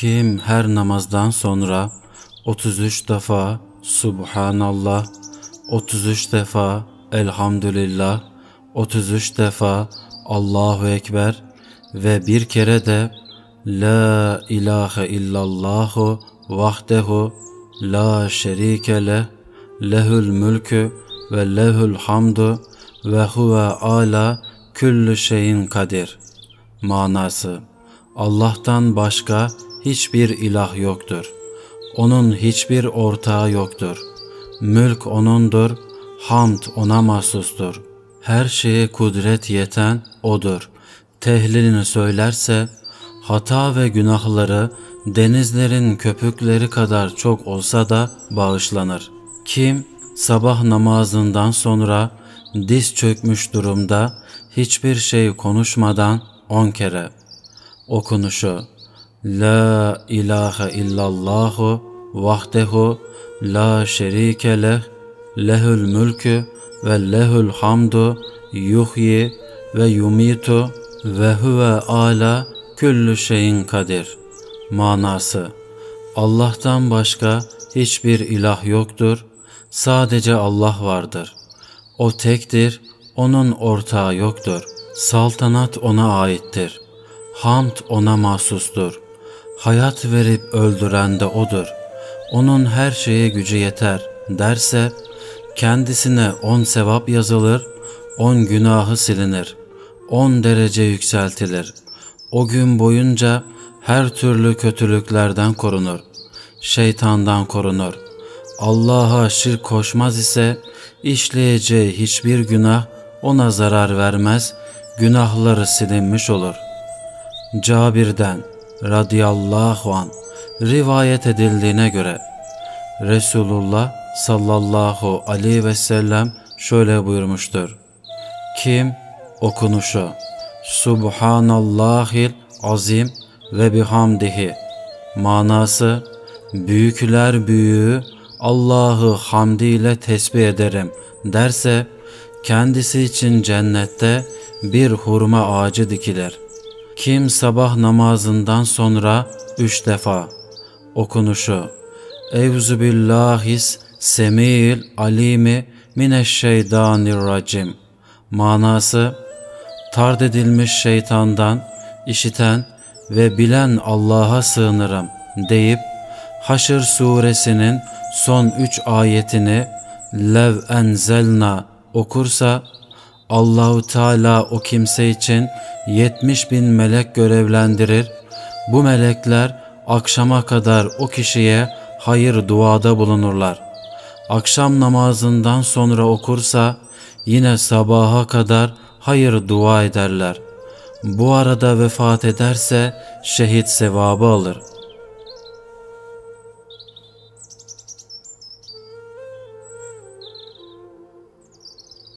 Kim her namazdan sonra 33 defa Subhanallah, 33 defa Elhamdülillah, 33 defa Allahu Ekber ve bir kere de La ilahe illallahu vahdehu la şerike leh lehül mülkü ve lehül hamdu ve huve ala küllü şeyin kadir. Manası Allah'tan başka hiçbir ilah yoktur. Onun hiçbir ortağı yoktur. Mülk O'nundur, hamd O'na mahsustur. Her şeye kudret yeten O'dur. Tehlilini söylerse, hata ve günahları denizlerin köpükleri kadar çok olsa da bağışlanır. Kim sabah namazından sonra diz çökmüş durumda hiçbir şey konuşmadan on kere okunuşu La ilahe illallahu vahdehu la şerike leh lehül mülkü ve lehül hamdu yuhyi ve yumitu ve huve ala küllü şeyin kadir. Manası Allah'tan başka hiçbir ilah yoktur. Sadece Allah vardır. O tektir, onun ortağı yoktur. Saltanat ona aittir. Hamd ona mahsustur. Hayat verip öldüren de odur. Onun her şeye gücü yeter derse kendisine on sevap yazılır, on günahı silinir, on derece yükseltilir. O gün boyunca her türlü kötülüklerden korunur, şeytandan korunur. Allah'a şirk koşmaz ise işleyeceği hiçbir günah ona zarar vermez, günahları silinmiş olur. Cabir'den radıyallahu an rivayet edildiğine göre Resulullah sallallahu aleyhi ve sellem şöyle buyurmuştur. Kim okunuşu Subhanallahil azim ve bihamdihi manası büyükler büyüğü Allah'ı hamdiyle tesbih ederim derse kendisi için cennette bir hurma ağacı dikilir. Kim sabah namazından sonra üç defa? Okunuşu. Evzu billahis semil alimi mineşşeytanirracim. Manası tard edilmiş şeytandan işiten ve bilen Allah'a sığınırım deyip Haşr suresinin son üç ayetini lev enzelna okursa Allahu Teala o kimse için 70 bin melek görevlendirir. Bu melekler akşama kadar o kişiye hayır duada bulunurlar. Akşam namazından sonra okursa yine sabaha kadar hayır dua ederler. Bu arada vefat ederse şehit sevabı alır.''